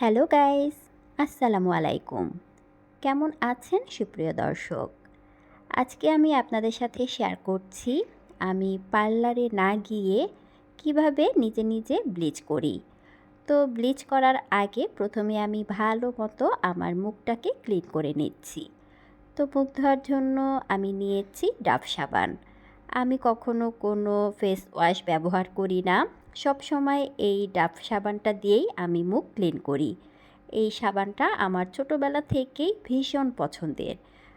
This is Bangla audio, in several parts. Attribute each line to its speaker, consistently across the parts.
Speaker 1: হ্যালো গাইস, আসসালামু আলাইকুম। কেমন আছেন সুপ্রিয় দর্শক? আজকে আমি আপনাদের সাথে শেয়ার করছি, আমি পার্লারে না গিয়ে কীভাবে নিজে নিজে ব্লিচ করি। তো ব্লিচ করার আগে প্রথমে আমি ভালো মতো আমার মুখটাকে ক্লিন করে নিচ্ছি। তো মুখ ধোয়ার জন্য আমি নিয়েছি ডাব সাবান। আমি কখনো কোনো ফেস ওয়াশ ব্যবহার করি না। সব সময় এই ডাব সাবানটা দিয়েই আমি মুখ ক্লিন করি। এই সাবানটা আমার ছোটোবেলা থেকেই ভীষণ পছন্দের।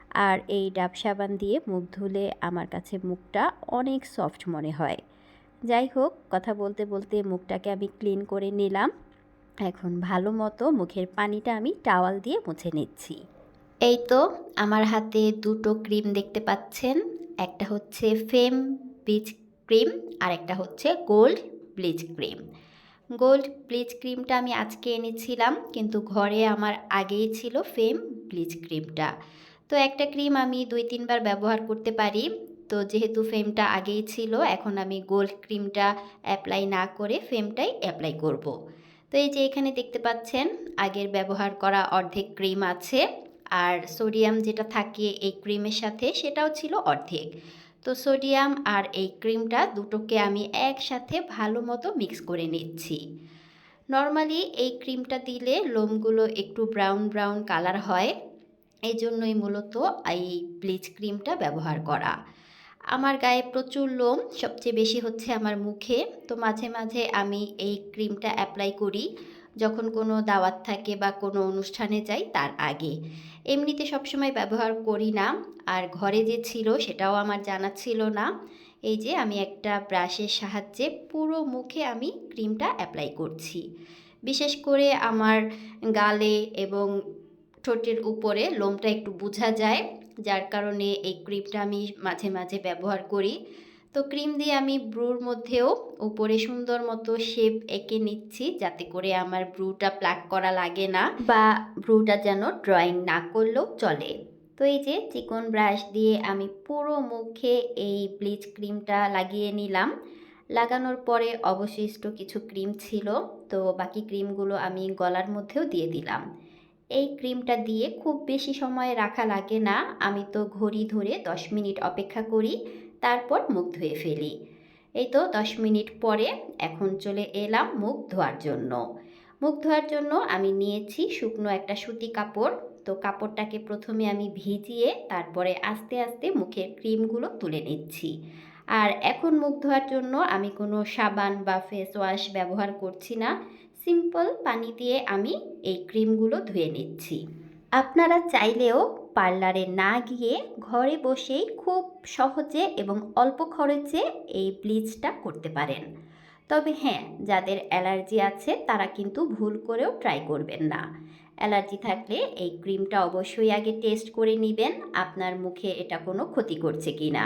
Speaker 1: আর এই ডাব সাবান দিয়ে মুখ ধুলে আমার কাছে মুখটা অনেক সফট মনে হয়। যাই হোক, কথা বলতে বলতে মুখটাকে আমি ক্লিন করে নিলাম। এখন ভালো মতো মুখের পানিটা আমি টাওয়াল দিয়ে মুছে নিচ্ছি। এই তো, আমার হাতে দুটো ক্রিম দেখতে পাচ্ছেন। একটা হচ্ছে ফেম ব্লিচ ক্রিম আর একটা হচ্ছে gold bleach cream. Gold bleach ক্রিমটা আমি আজকে এনেছিলাম, কিন্তু ঘরে আমার আগেই ছিল ফেম ব্লিচ ক্রিমটা। তো একটা ক্রিম আমি দুই, তিনবার ব্যবহার করতে পারি। তো যেহেতু ফেমটা আগেই ছিল, এখন আমি গোল্ড ক্রিমটা অ্যাপ্লাই না করে ফেমটাই অ্যাপ্লাই করব। তো এই যে এখানে দেখতে পাচ্ছেন, আগের ব্যবহার করা অর্ধেক ক্রিম আছে, আর সোডিয়াম যেটা থাকে এই ক্রিমের সাথে সেটাও ছিল অর্ধেক। তো সোডিয়াম আর এই ক্রিমটা দুটোকে আমি একসাথে ভালো মতো মিক্স করে নিচ্ছি। নর্মালি এই ক্রিমটা দিলে লোমগুলো একটু ব্রাউন ব্রাউন কালার হয়। এই জন্যই মূলত এই ব্লিচ ক্রিমটা ব্যবহার করা। আমার গায়ে প্রচুর লোম, সবচেয়ে বেশি হচ্ছে আমার মুখে। তো মাঝে মাঝে আমি এই ক্রিমটা অ্যাপ্লাই করি, যখন কোনো দাওয়াত থাকে বা কোনো অনুষ্ঠানে যাই তার আগে। এমনিতে সবসময় ব্যবহার করি না, আর ঘরে যে ছিল সেটাও আমার জানা ছিল না। এই যে আমি একটা ব্রাশের সাহায্যে পুরো মুখে আমি ক্রিমটা অ্যাপ্লাই করছি। বিশেষ করে আমার গালে এবং ঠোঁটের উপরে লোমটা একটু বোঝা যায়, যার কারণে এই ক্রিমটা আমি মাঝে মাঝে ব্যবহার করি। তো ক্রিম দিয়ে আমি ব্রুর মধ্যেও উপরে সুন্দর মতো শেপ এঁকে নিচ্ছি, যাতে করে আমার ব্রুটা প্লাক করা লাগে না বা ব্রুটা যেন ড্রয়িং না করলেও চলে। তো এই যে চিকন ব্রাশ দিয়ে আমি পুরো মুখে এই ব্লিচ ক্রিমটা লাগিয়ে নিলাম। লাগানোর পরে অবশিষ্ট কিছু ক্রিম ছিল, তো বাকি ক্রিমগুলো আমি গলার মধ্যেও দিয়ে দিলাম। এই ক্রিমটা দিয়ে খুব বেশি সময় রাখা লাগে না। আমি তো ঘড়ি ধরে দশ মিনিট অপেক্ষা করি, তারপর মুখ ধুয়ে ফেলি। এই তো দশ মিনিট পরে এখন চলে এলাম মুখ ধোয়ার জন্য। মুখ ধোয়ার জন্য আমি নিয়েছি শুকনো একটা সুতি কাপড়। তো কাপড়টাকে প্রথমে আমি ভিজিয়ে তারপরে আস্তে আস্তে মুখের ক্রিমগুলো তুলে নিচ্ছি। আর এখন মুখ ধোয়ার জন্য আমি কোনো সাবান বা ফেস ওয়াশ ব্যবহার করছি না। সিম্পল পানি দিয়ে আমি এই ক্রিমগুলো ধুয়ে নিচ্ছি। আপনারা চাইলেও পার্লারে না গিয়ে ঘরে বসেই খুব সহজে এবং অল্প খরচে এই ব্লিচটা করতে পারেন। তবে হ্যাঁ যাদের অ্যালার্জি আছে তারা কিন্তু ভুল করেও ট্রাই করবেন না। অ্যালার্জি থাকলে এই ক্রিমটা অবশ্যই আগে টেস্ট করে নেবেন, আপনার মুখে এটা কোনো ক্ষতি করছে কি না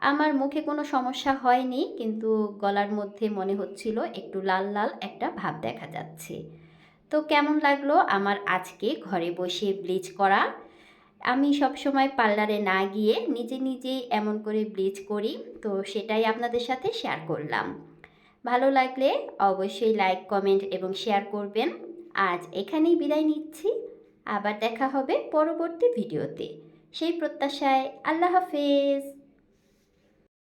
Speaker 1: আমার মুখে কোনো সমস্যা হয়নি, কিন্তু গলার মধ্যে মনে হচ্ছিল একটু লাল লাল একটা ভাব দেখা যাচ্ছে। তো কেমন লাগল আমার আজকে ঘরে বসে ব্লিচ করা? আমি সব সময় পার্লারে না গিয়ে নিজে নিজেই এমন করে ব্লিচ করি, তো সেটাই আপনাদের সাথে শেয়ার করলাম। ভালো লাগলে অবশ্যই লাইক কমেন্ট এবং শেয়ার করবেন। আজ এখানেই বিদায় নিচ্ছি। আবার দেখা হবে পরবর্তী ভিডিওতে সেই প্রত্যাশায় আল্লাহ হাফেজ।